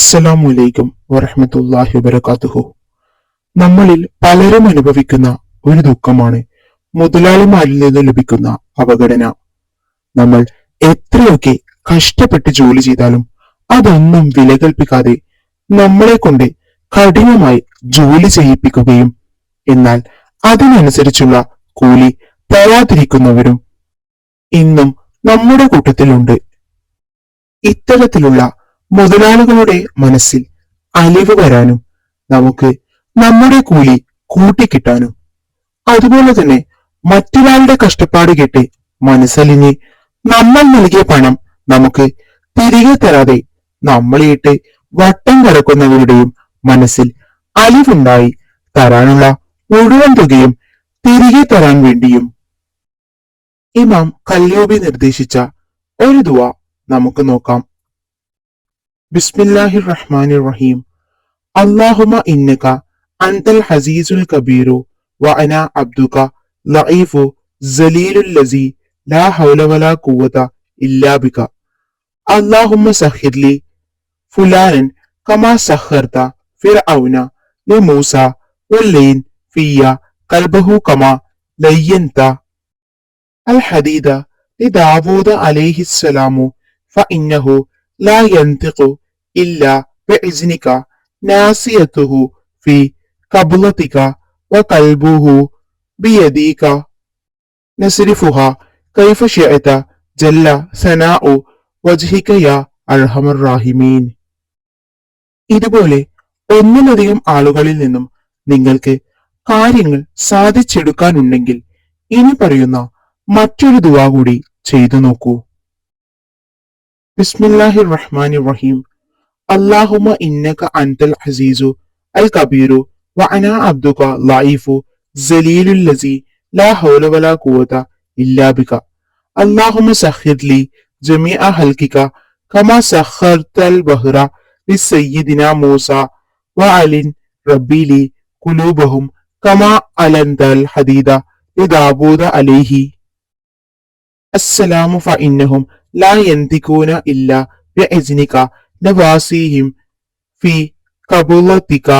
അസ്സലാമു വലൈക്കും വറഹ്മത്തുള്ളാഹി വബറകാതുഹു. നമ്മളിൽ പലരും അനുഭവിക്കുന്ന ഒരു ദുഃഖമാണ് മുതലാളിമാരിൽ നിന്ന് ലഭിക്കുന്ന അവഗണന. നമ്മൾ എത്രയൊക്കെ കഷ്ടപ്പെട്ട് ജോലി ചെയ്താലും അതൊന്നും വില കൽപ്പിക്കാതെ നമ്മളെ കൊണ്ട് കഠിനമായി ജോലി ചെയ്യിപ്പിക്കുകയും എന്നാൽ അതിനനുസരിച്ചുള്ള കൂലി തരാതിരിക്കുന്നവരും ഇന്നും നമ്മുടെ കൂട്ടത്തിലുണ്ട്. ഇത്തരത്തിലുള്ള മുതലാളികളുടെ മനസ്സിൽ അലിവ് വരാനും നമുക്ക് നമ്മുടെ കൂലി കൂട്ടിക്കിട്ടാനും. അതുപോലെ തന്നെ മറ്റൊരാളുടെ കഷ്ടപ്പാട് കേട്ട് മനസ്സലിഞ്ഞ് നമ്മൾ നൽകിയ പണം നമുക്ക് തിരികെ തരാതെ നമ്മളെയിട്ട് വട്ടം കറക്കുന്നവരുടെയും മനസ്സിൽ അലിവുണ്ടായി തരാനുള്ള മുഴുവൻ തുകയും തിരികെ തരാൻ വേണ്ടിയും ഇമാം കല്യോബി നിർദ്ദേശിച്ച ഒരു ദുവ നമുക്ക് നോക്കാം. ബിസ്മില്ലാഹിർ റഹ്മാനിർ റഹീം അല്ലാഹുമ ഇന്നക അൻതൽ ഹസീസുൽ കബീറു വ അന അബ്ദുക ലഈഫു സലീലുൽ ലസി ലാ ഹൗല വലാ ഖുവത ഇല്ലാ ബിക അല്ലാഹുമ്മ സഖിർ ലി ഫുലാനൻ കമാ സഖർത ഫിർഔന ലമൂസ واللين فيا قلبه كما لينت الحديد لداود عليه السلام فإنه ലാ യന്തിഖു ഇല്ല ബിഇസ്നിക നാസിയതുഹു ഫി കബ്ലതിക വകൽബുഹു ബിയദീക നസ്രിഫുഹ കൈഫ ശിഅത ജല്ല സനാഉ വജ്ഹിക യാ അർഹമർ റാഹിമീൻ ഇതുപോലെ ഒന്നിലധികം ആളുകളിൽ നിന്നും നിങ്ങൾക്ക് കാര്യങ്ങൾ സാധിച്ചെടുക്കാനുണ്ടെങ്കിൽ ഇനി പറയുന്ന മറ്റൊരു ദുവാ കൂടി ചെയ്തു നോക്കൂ. بسم الله الرحمن الرحيم اللهم إنك أنت العزيز الكبير وأنا عبدك ضعيف ذليل الذي لا حول ولا قوة إلا بك اللهم سخر لي جميع حلقك كما سخرت البحر لسيدنا موسى وعلن ربي لي قلوبهم كما علنت الحديد لدعبود عليه السلام فإنهم ലാ യന്തിക്കൂന ഇല്ല യഅ്നിക നവാസിഹിം ഫി കബുലതിക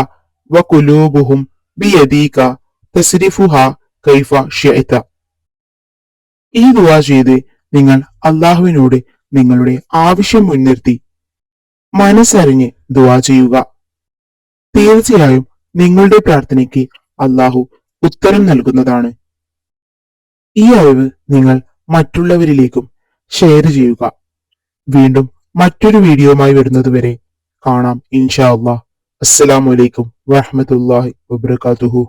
വകുലൂബുഹും ബിയദീക തസ്രിഫുഹ കൈഫ ഷഇത ഈ ദുആ ചെയ്ത് നിങ്ങൾ അള്ളാഹുവിനോട് നിങ്ങളുടെ ആവശ്യം മുൻനിർത്തി മനസ്സറിഞ്ഞ് ദുവാ ചെയ്യുക. തീർച്ചയായും നിങ്ങളുടെ പ്രാർത്ഥനയ്ക്ക് അള്ളാഹു ഉത്തരം നൽകുന്നതാണ്. ഈ അറിവ് നിങ്ങൾ മറ്റുള്ളവരിലേക്കും ഷെയർ ചെയ്യുക. വീണ്ടും മറ്റൊരു വീഡിയോയുമായി വരുന്നതുവരെ കാണാം ഇൻഷാ അള്ളാഹ് അസ്സലാമലൈക്കും വാഹമത്തല്ലാഹി വബർക്കാത്തുഹു